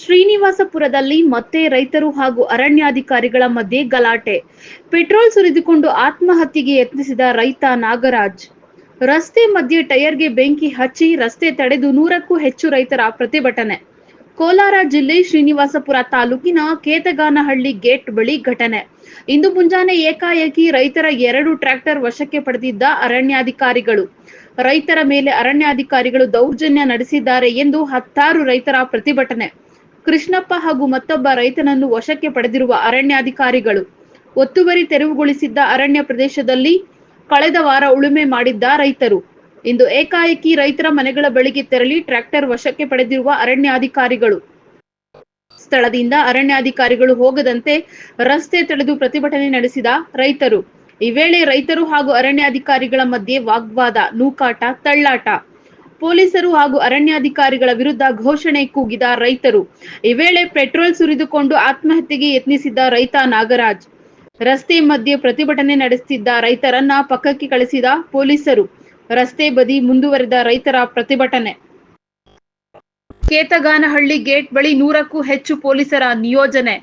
ಶ್ರೀನಿವಾಸಪುರದಲ್ಲಿ ಮತ್ತೆ ರೈತರು ಹಾಗೂ ಅರಣ್ಯಾಧಿಕಾರಿಗಳ ಮಧ್ಯೆ ಗಲಾಟೆ. ಪೆಟ್ರೋಲ್ ಸುರಿದುಕೊಂಡು ಆತ್ಮಹತ್ಯೆಗೆ ಯತ್ನಿಸಿದ ರೈತ ನಾಗರಾಜ್. ರಸ್ತೆ ಮಧ್ಯೆ ಟೈರ್ಗೆ ಬೆಂಕಿ ಹಚ್ಚಿ ರಸ್ತೆ ತಡೆದು ನೂರಕ್ಕೂ ಹೆಚ್ಚು ರೈತರ ಪ್ರತಿಭಟನೆ. ಕೋಲಾರ ಜಿಲ್ಲೆ ಶ್ರೀನಿವಾಸಪುರ ತಾಲೂಕಿನ ಕೇತಗಾನಹಳ್ಳಿ ಗೇಟ್ ಬಳಿ ಘಟನೆ. ಇಂದು ಮುಂಜಾನೆ ಏಕಾಏಕಿ ರೈತರ ಎರಡು ಟ್ರ್ಯಾಕ್ಟರ್ ವಶಕ್ಕೆ ಪಡೆದಿದ್ದ ಅರಣ್ಯಾಧಿಕಾರಿಗಳು. ರೈತರ ಮೇಲೆ ಅರಣ್ಯಾಧಿಕಾರಿಗಳು ದೌರ್ಜನ್ಯ ನಡೆಸಿದ್ದಾರೆ ಎಂದು ಹತ್ತಾರು ರೈತರ ಪ್ರತಿಭಟನೆ. ಕೃಷ್ಣಪ್ಪ ಹಾಗೂ ಮತ್ತೊಬ್ಬ ರೈತನನ್ನು ವಶಕ್ಕೆ ಪಡೆದಿರುವ ಅರಣ್ಯಾಧಿಕಾರಿಗಳು ಒತ್ತುವರಿ ತೆರವುಗೊಳಿಸಿದ್ದ ಅರಣ್ಯ ಪ್ರದೇಶದಲ್ಲಿ ಕಳೆದ ವಾರ ಉಳುಮೆ ಮಾಡಿದ್ದ ರೈತರು. ಇಂದು ಏಕಾಏಕಿ ರೈತರ ಮನೆಗಳ ಬಳಿಗೆ ತೆರಳಿ ಟ್ರ್ಯಾಕ್ಟರ್ ವಶಕ್ಕೆ ಪಡೆದಿರುವ ಅರಣ್ಯಾಧಿಕಾರಿಗಳು. ಸ್ಥಳದಿಂದ ಅರಣ್ಯಾಧಿಕಾರಿಗಳು ಹೋಗದಂತೆ ರಸ್ತೆ ತಡೆದು ಪ್ರತಿಭಟನೆ ನಡೆಸಿದ ರೈತರು. ಈ ವೇಳೆ ರೈತರು ಹಾಗೂ ಅರಣ್ಯಾಧಿಕಾರಿಗಳ ಮಧ್ಯೆ ವಾಗ್ವಾದ, ನೂಕಾಟ, ತಳ್ಳಾಟ. ಪೊಲೀಸರು ಹಾಗೂ ಅರಣ್ಯಾಧಿಕಾರಿಗಳ ವಿರುದ್ಧ ಘೋಷಣೆ ಕೂಗಿದ ರೈತರು. ಈ ವೇಳೆ ಪೆಟ್ರೋಲ್ ಸುರಿದುಕೊಂಡು ಆತ್ಮಹತ್ಯೆಗೆ ಯತ್ನಿಸಿದ್ದ ರೈತ ನಾಗರಾಜ್. ರಸ್ತೆ ಮಧ್ಯೆ ಪ್ರತಿಭಟನೆ ನಡೆಸುತ್ತಿದ್ದ ರೈತರನ್ನ ಪಕ್ಕಕ್ಕೆ ಕಳಿಸಿದ ಪೊಲೀಸರು. ರಸ್ತೆ ಬದಿ ಮುಂದುವರೆದ ರೈತರ ಪ್ರತಿಭಟನೆ. ಕೇತಗಾನಹಳ್ಳಿ ಗೇಟ್ ಬಳಿ ನೂರಕ್ಕೂ ಹೆಚ್ಚು ಪೊಲೀಸರ ನಿಯೋಜನೆ.